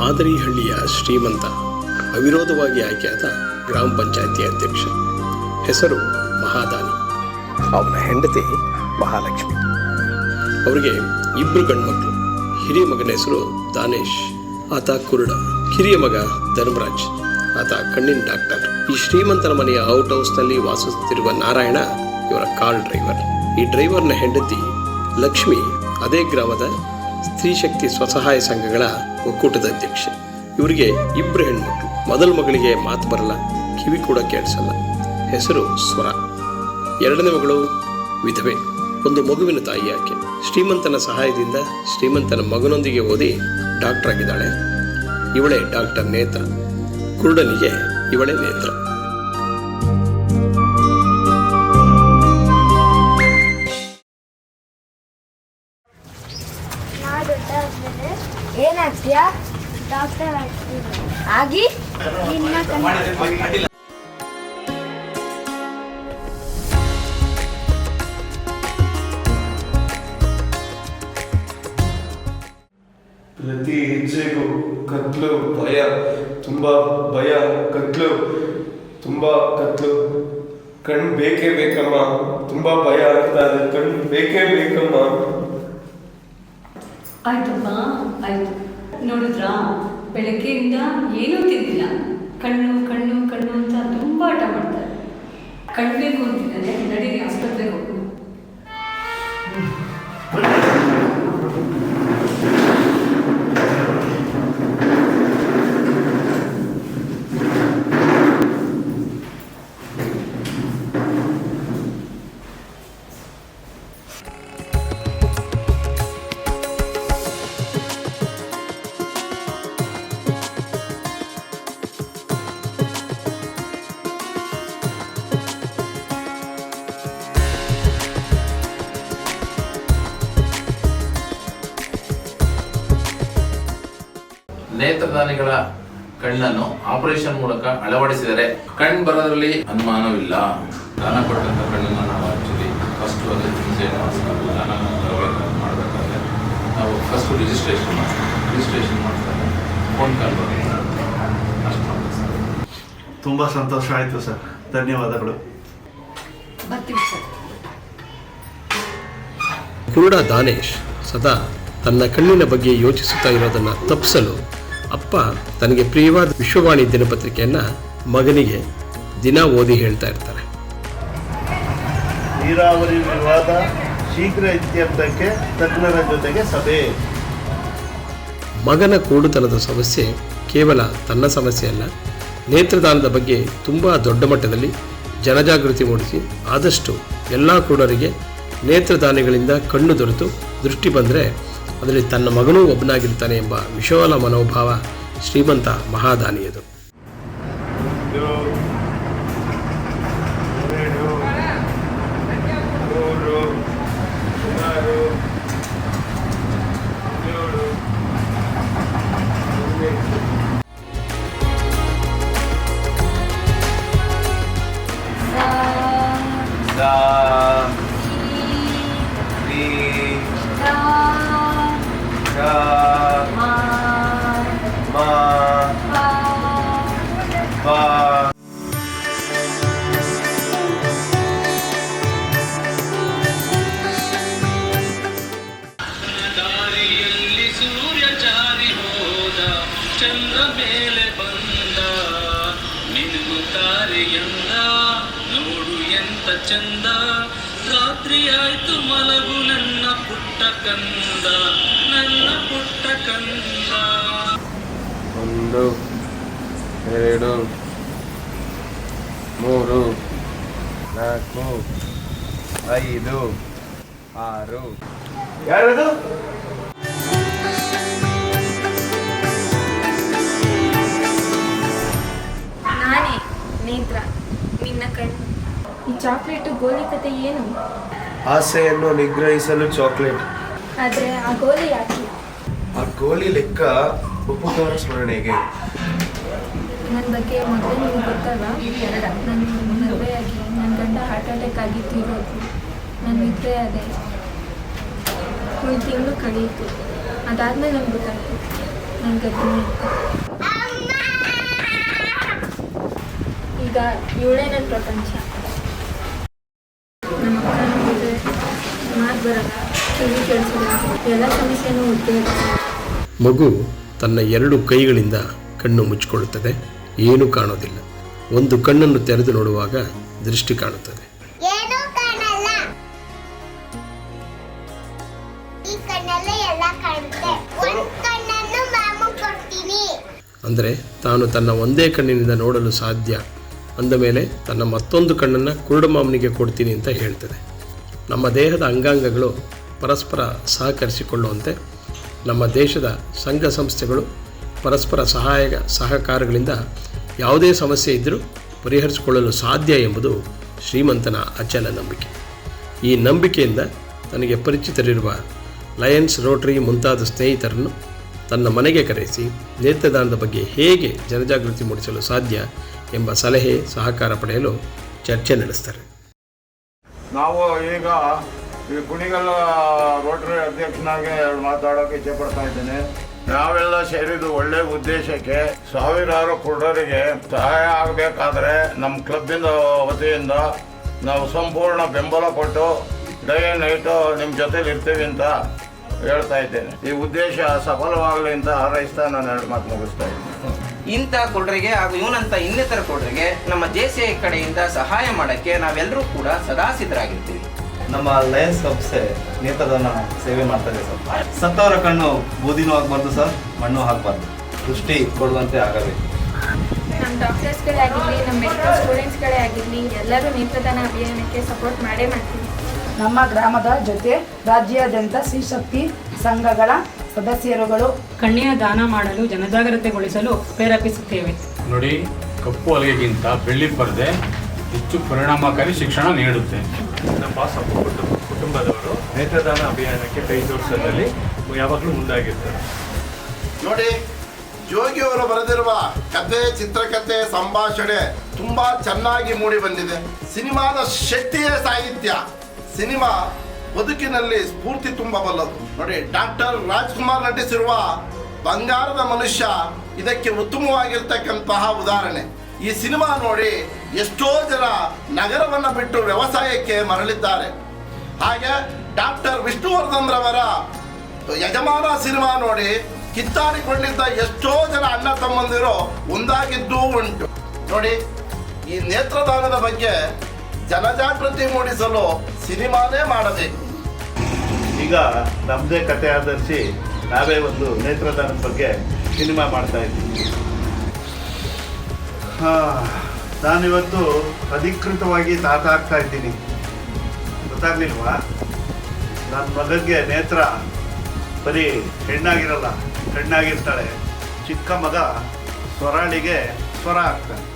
ಮಾದರಿಹಳ್ಳಿಯ ಶ್ರೀಮಂತ ಅವಿರೋಧವಾಗಿ ಆಯ್ಕೆಯಾದ ಗ್ರಾಮ ಪಂಚಾಯಿತಿ ಅಧ್ಯಕ್ಷ. ಹೆಸರು ಮಹಾದಾನಿ. ಅವನ ಹೆಂಡತಿ ಮಹಾಲಕ್ಷ್ಮಿ. ಅವರಿಗೆ ಇಬ್ಬರು ಗಂಡ್ಮಕ್ಳು. ಹಿರಿಯ ಮಗನ ಹೆಸರು ದಾನೇಶ್ ಆತ ಕುರುಡ. ಕಿರಿಯ ಮಗ ಧರ್ಮರಾಜ್ ಆತ ಕಣ್ಣಿನ ಡಾಕ್ಟರ್. ಈ ಶ್ರೀಮಂತನ ಮನೆಯ ಔಟ್ ಹೌಸ್ನಲ್ಲಿ ವಾಸಿಸುತ್ತಿರುವ ನಾರಾಯಣ ಇವರ ಕಾರ್ ಡ್ರೈವರ್. ಈ ಡ್ರೈವರ್ನ ಹೆಂಡತಿ ಲಕ್ಷ್ಮಿ ಅದೇ ಗ್ರಾಮದ ಸ್ತ್ರೀಶಕ್ತಿ ಸ್ವಸಹಾಯ ಸಂಘಗಳ ಒಕ್ಕೂಟದ ಅಧ್ಯಕ್ಷ. ಇವರಿಗೆ ಇಬ್ಬರು ಹೆಣ್ಮಕ್ಳು. ಮೊದಲ ಮಗಳಿಗೆ ಮಾತು ಬರಲ್ಲ, ಕಿವಿ ಕೂಡ ಕೇಳಿಸಲ್ಲ. ಹೆಸರು ಸ್ವರ. ಎರಡನೇ ಮಗಳು ವಿಧವೆ. ಒಂದು ಮಗುವಿನ ತಾಯಿ ಆಕೆ ಶ್ರೀಮಂತನ ಸಹಾಯದಿಂದ ಶ್ರೀಮಂತನ ಮಗನೊಂದಿಗೆ ಓದಿ ಡಾಕ್ಟರ್ ಆಗಿದ್ದಾಳೆ. ಇವಳೆ ಡಾಕ್ಟರ್ ನೇತ್ರ. ಕುರುಡನಿಗೆ ಇವಳೆ ನೇತ್ರ. ಆಗಿ ಪ್ರತಿ ಹೆಜ್ಜೆಗೂ ಕತ್ಲು ಭಯ ತುಂಬಾ ಭಯ ಕತ್ಲು ತುಂಬಾ ಕತ್ಲು. ಕಣ್ ಬೇಕೇ ಬೇಕಮ್ಮ ತುಂಬಾ ಭಯ ಆಗ್ತಾ ಇದೆ. ಕಣ್ ಬೇಕೇ ಬೇಕಮ್ಮ. ಆಯ್ತಮ್ಮ ಆಯ್ತು. ನೋಡಿದ್ರಾ? ಬೆಳಗ್ಗೆಯಿಂದ ಏನೂ ತಿಂದಿಲ್ಲ. ಕಣ್ಣು ಕಣ್ಣು ಕಣ್ಣು ಅಂತ ತುಂಬ ಆಟ ಮಾಡ್ತಾರೆ. ಕಣ್ಬೇಕು ಅಂತಿದ್ದಾನೆ ನಡೀರಿ, ಆಸ್ಪತ್ರೆಗೆ ಹೋಗು ನೇತ್ರದಾನಿಗಳ ಕಣ್ಣನ್ನು ಆಪರೇಷನ್ ಮೂಲಕ ಅಳವಡಿಸಿದರೆ ಕಣ್ಣು ಬರೋದ್ರಲ್ಲಿ ಅನುಮಾನವಿಲ್ಲ. ದಾನ ಕೊಟ್ಟಂತ ಕಣ್ಣನ್ನು ನಾವು ಆಕ್ಚುಲಿ ಫಸ್ಟ್ ಅದು ದಾನ ಮಾಡಬೇಕಾದ್ರೆ ನಾವು ಫಸ್ಟ್ ರಿಜಿಸ್ಟ್ರೇಷನ್ ಮಾಡ್ತೀವಿ. ರಿಜಿಸ್ಟ್ರೇಷನ್ ಮಾಡ್ತಾರೆ ಫೋನ್ ಕಾಲ್ ಬರುತ್ತೆ. ತುಂಬ ಸಂತೋಷ ಆಯಿತು ಸರ್. ಧನ್ಯವಾದಗಳು. ಬರ್ತೀವಿ ಸರ್. ದಾನೇಶ್ ಸದಾ ತನ್ನ ಕಣ್ಣಿನ ಬಗ್ಗೆ ಯೋಚಿಸುತ್ತಾ ಇರೋದನ್ನು ತಪ್ಪಿಸಲು ಅಪ್ಪ ತನಗೆ ಪ್ರಿಯವಾದ ವಿಶ್ವವಾಣಿ ದಿನಪತ್ರಿಕೆಯನ್ನ ಮಗನಿಗೆ ದಿನ ಓದಿ ಹೇಳ್ತಾ ಇರ್ತಾರೆ. ನೀರಾವರಿ ವಿವಾದ ಶೀಘ್ರ ಇತ್ಯರ್ಥಕ್ಕೆ ತಜ್ಞರ ಜೊತೆಗೆ ಸಭೆ. ಮಗನ ಕೂಡುತನದ ಸಮಸ್ಯೆ ಕೇವಲ ತನ್ನ ಸಮಸ್ಯೆ ಅಲ್ಲ ನೇತ್ರದಾನದ ಬಗ್ಗೆ ತುಂಬ ದೊಡ್ಡ ಮಟ್ಟದಲ್ಲಿ ಜನಜಾಗೃತಿ ಮೂಡಿಸಿ ಆದಷ್ಟು ಎಲ್ಲ ಕೂಡರಿಗೆ ನೇತ್ರದಾನಿಗಳಿಂದ ಕಣ್ಣು ದೊರೆತು ದೃಷ್ಟಿ ಬಂದರೆ ಅದರಲ್ಲಿ ತನ್ನ ಮಗನೂ ಒಬ್ಬನಾಗಿರ್ತಾನೆ ಎಂಬ ವಿಶಾಲ ಮನೋಭಾವ ಶ್ರೀಮಂತ ಮಹಾದಾನಿಯದು. ಚಂದ. ರಾತ್ರಿಯಾಯ್ತು ಮಲಗು ನನ್ನ ಪುಟ್ಟ ಕಂದ ನನ್ನ ಪುಟ್ಟ ಕಂದ. ಒಂದು ಎರಡು ಮೂರು ನಾಲ್ಕು ಐದು ಆರು. ಯಾರದು? ನಾನೇ ನೇತ್ರ ನಿನ್ನ ಕಣ್ಣು. ಈ ಚಾಕ್ಲೇಟು ಗೋಲಿ ಕತೆ ಏನು? ಆಸೆಯನ್ನು ನಿಗ್ರಹಿಸಲು ಚಾಕ್ಲೇಟ್. ಆದರೆ ಆ ಗೋಲಿ ಯಾಕೆ? ಆ ಗೋಲಿ ಲೆಕ್ಕ ಉಪಕಾರ ಸ್ಮರಣೆಗೆ. ನನ್ನ ಬಗ್ಗೆ ಮೊದಲು ನಿಮಗೆ ಗೊತ್ತಲ್ಲ ನನ್ನ ಮದುವೆಯಾಗಿ ನನ್ನ ಗಂಡ ಹಾರ್ಟ್ ಅಟ್ಯಾಕ್ ಆಗಿ ತೀರೋದು. ನನ್ನ ನಿದ್ರೆ ಅದೇ. ಒಂದು ತಿಂಗಳು ಕಳೆಯಿತು ಅದಾದಮೇಲೆ ನಂಗೆ ಗೊತ್ತಾಯ್ತು. ನನ್ನ ನಾನು ಗರ್ಭಿಣಿ ಈಗ ಇವಳೇ ನನ್ನ ಪ್ರಪಂಚ. ಬರಲ್ಲ ಕಿವಿ ಕೇಳಿಸಲ್ಲ ಎಲ್ಲ ಸಮಸ್ಯೆನೂ ಇದ್ದೇ ಮಗು ತನ್ನ ಎರಡು ಕೈಗಳಿಂದ ಕಣ್ಣು ಮುಚ್ಚಿಕೊಳ್ಳುತ್ತದೆ. ಏನೂ ಕಾಣೋದಿಲ್ಲ. ಒಂದು ಕಣ್ಣನ್ನು ತೆರೆದು ನೋಡುವಾಗ ದೃಷ್ಟಿ ಕಾಣುತ್ತದೆ. ಅಂದರೆ ತಾನು ತನ್ನ ಒಂದೇ ಕಣ್ಣಿನಿಂದ ನೋಡಲು ಸಾಧ್ಯ. ಅಂದ ಮೇಲೆ ತನ್ನ ಮತ್ತೊಂದು ಕಣ್ಣನ್ನು ಕುರುಡಮಾಮನಿಗೆ ಕೊಡ್ತೀನಿ ಅಂತ ಹೇಳ್ತದೆ. ನಮ್ಮ ದೇಹದ ಅಂಗಾಂಗಗಳು ಪರಸ್ಪರ ಸಹಕರಿಸಿಕೊಳ್ಳುವಂತೆ ನಮ್ಮ ದೇಶದ ಸಂಘ ಸಂಸ್ಥೆಗಳು ಪರಸ್ಪರ ಸಹಾಯ ಸಹಕಾರಗಳಿಂದ ಯಾವುದೇ ಸಮಸ್ಯೆ ಇದ್ದರೂ ಪರಿಹರಿಸಿಕೊಳ್ಳಲು ಸಾಧ್ಯ ಎಂಬುದು ಶ್ರೀಮಂತನ ಅಚಲ ನಂಬಿಕೆ. ಈ ನಂಬಿಕೆಯಿಂದ ತನಗೆ ಪರಿಚಿತರಿರುವ ಲಯನ್ಸ್ ರೋಟರಿ ಮುಂತಾದ ಸ್ನೇಹಿತರನ್ನು ತನ್ನ ಮನೆಗೆ ಕರೆಸಿ ನೇತ್ರದಾನದ ಬಗ್ಗೆ ಹೇಗೆ ಜನಜಾಗೃತಿ ಮೂಡಿಸಲು ಸಾಧ್ಯ ಎಂಬ ಸಲಹೆ ಸಹಕಾರ ಪಡೆಯಲು ಚರ್ಚೆ ನಡೆಸ್ತಾರೆ. ನಾವು ಈಗ ಈ ಗುಣಿಗಲ್ಲ ರೋಟರಿ ಅಧ್ಯಕ್ಷನಾಗಿ ಮಾತಾಡೋಕೆ ಇಚ್ಛೆ ಪಡ್ತಾ ಇದ್ದೇನೆ. ನಾವೆಲ್ಲ ಸೇರಿದ್ದು ಒಳ್ಳೆ ಉದ್ದೇಶಕ್ಕೆ ಸಾವಿರಾರು ಕುರುಡರಿಗೆ ಸಹಾಯ ಆಗಬೇಕಾದ್ರೆ ನಮ್ಮ ಕ್ಲಬ್ಬಿನ ವತಿಯಿಂದ ನಾವು ಸಂಪೂರ್ಣ ಬೆಂಬಲ ಕೊಟ್ಟು ಡೇ ನೈಟು ನಿಮ್ಮ ಜೊತೆಲಿ ಇರ್ತೀವಿ ಅಂತ ಹೇಳ್ತಾ ಇದ್ದೇನೆ. ಈ ಉದ್ದೇಶ ಸಫಲವಾಗಲಿ ಅಂತ ಹಾರೈಸ್ತಾ ನಾನು ಎರಡು ಮಾತು ಮುಗಿಸ್ತಾ ಇದ್ದೀನಿ. ಇಂಥ ಕೊಡ್ರಿಗೆ ಹಾಗೂ ಇವನಂತ ಇನ್ನಿತರ ಕೊಡ್ರಿಗೆ ನಮ್ಮ ಜೆ ಸಿ ಐ ಕಡೆಯಿಂದ ಸಹಾಯ ಮಾಡೋಕ್ಕೆ ನಾವೆಲ್ಲರೂ ಕೂಡ ಸದಾ ಸಿದ್ಧರಾಗಿರ್ತೀವಿ. ನಮ್ಮ ಲಯನ್ಸ್ ಸಂಸ್ಥೆ ನೇತ್ರದಾನ ಸೇವೆ ಮಾಡ್ತಾರೆ ಸರ್. ಸತ್ತವರ ಕಣ್ಣು ಬೂದಿನೂ ಹಾಕ್ಬಾರ್ದು ಸರ್. ಮಣ್ಣು ಹಾಕ್ಬಾರ್ದು. ದೃಷ್ಟಿ ಕೊಡುವಂತೆ ಆಗಬೇಕು. ನಮ್ಮ ಡಾಕ್ಟರ್ಸ್ಗಳೇ ಆಗಿರಲಿ ನಮ್ಮ ಮೆಡಿಕಲ್ ಸ್ಟೂಡೆಂಟ್ಸ್ಗಳೇ ಆಗಿರಲಿ ಎಲ್ಲರೂ ನೇತ್ರದಾನ ಅಭಿಯಾನಕ್ಕೆ ಸಪೋರ್ಟ್ ಮಾಡೇ ಮಾಡ್ತೀವಿ. ನಮ್ಮ ಗ್ರಾಮದ ಜೊತೆ ರಾಜ್ಯಾದ್ಯಂತ ಸ್ತ್ರೀಶಕ್ತಿ ಸಂಘಗಳ ಸದಸ್ಯರುಗಳು ಕಣ್ಣಿನ ದಾನ ಮಾಡಲು ಜನಜಾಗೃತಿಗೊಳಿಸಲು ಪ್ರೇರೇಪಿಸುತ್ತೇವೆ. ನೋಡಿ ಕಪ್ಪು ಹಲಗೆಗಿಂತ ಬೆಳ್ಳಿ ಪರದೆ ಹೆಚ್ಚು ಪರಿಣಾಮಕಾರಿ ಶಿಕ್ಷಣ ನೀಡುತ್ತೆ. ನಮ್ಮ ಸಪ್ಪ ಕುಟುಂಬ ಕುಟುಂಬದವರು ನೇತ್ರದಾನ ಅಭಿಯಾನಕ್ಕೆ ಕೈ ಜೋಡಿಸೋದ್ರಲ್ಲಿ ಯಾವಾಗಲೂ ಮುಂದಾಗಿರ್ತಾರೆ. ನೋಡಿ ಜೋಗಿಯವರು ಬರೆದಿರುವ ಕತೆ ಚಿತ್ರಕಥೆ ಸಂಭಾಷಣೆ ತುಂಬಾ ಚೆನ್ನಾಗಿ ಮೂಡಿ ಬಂದಿದೆ. ಸಿನಿಮಾದ ಶಕ್ತಿಯೇ ಸಾಹಿತ್ಯ ಸಿನಿಮಾ ಬದುಕಿನಲ್ಲಿ ಸ್ಫೂರ್ತಿ ತುಂಬಬಲ್ಲದು. ನೋಡಿ, ಡಾಕ್ಟರ್ ರಾಜ್ಕುಮಾರ್ ನಟಿಸಿರುವ ಬಂಗಾರದ ಮನುಷ್ಯ ಇದಕ್ಕೆ ಉತ್ತಮವಾಗಿರ್ತಕ್ಕಂತಹ ಉದಾಹರಣೆ. ಈ ಸಿನಿಮಾ ನೋಡಿ ಎಷ್ಟೋ ಜನ ನಗರವನ್ನ ಬಿಟ್ಟು ವ್ಯವಸಾಯಕ್ಕೆ ಮರಳಿದ್ದಾರೆ. ಹಾಗೆ ಡಾಕ್ಟರ್ ವಿಷ್ಣುವರ್ಧನ್ ರವರ ಯಜಮಾನ ಸಿನಿಮಾ ನೋಡಿ ಕಿತ್ತಾಡಿಕೊಂಡಿದ್ದ ಎಷ್ಟೋ ಜನ ಅಣ್ಣ ತಮ್ಮಂದಿರು ಒಂದಾಗಿದ್ದೂ ಉಂಟು. ನೋಡಿ, ಈ ನೇತ್ರದಾನದ ಬಗ್ಗೆ ಜನಜಾಗೃತಿ ಮೂಡಿಸಲು ಸಿನಿಮಾನೇ ಮಾಡಬೇಕು. ಈಗ ನಮ್ಮದೇ ಕತೆ ಆಧರಿಸಿ ನಾವೇ ಒಂದು ನೇತ್ರದಾನದ ಬಗ್ಗೆ ಸಿನಿಮಾ ಮಾಡ್ತಾ ಇದ್ದೀವಿ. ನಾನಿವತ್ತು ಅಧಿಕೃತವಾಗಿ ತಾತ ಆಗ್ತಾ ಇದ್ದೀನಿ. ಗೊತ್ತಾಗ್ಲಿಲ್ವಾ? ನನ್ನ ಮಗನಿಗೆ ನೇತ್ರ ಬರೀ ಹೆಣ್ಣಾಗಿರಲ್ಲ, ಹೆಣ್ಣಾಗಿರ್ತಾಳೆ. ಚಿಕ್ಕ ಮಗ ಸ್ವರಾಳಿಗೆ ಸ್ವರ ಆಗ್ತಾನೆ.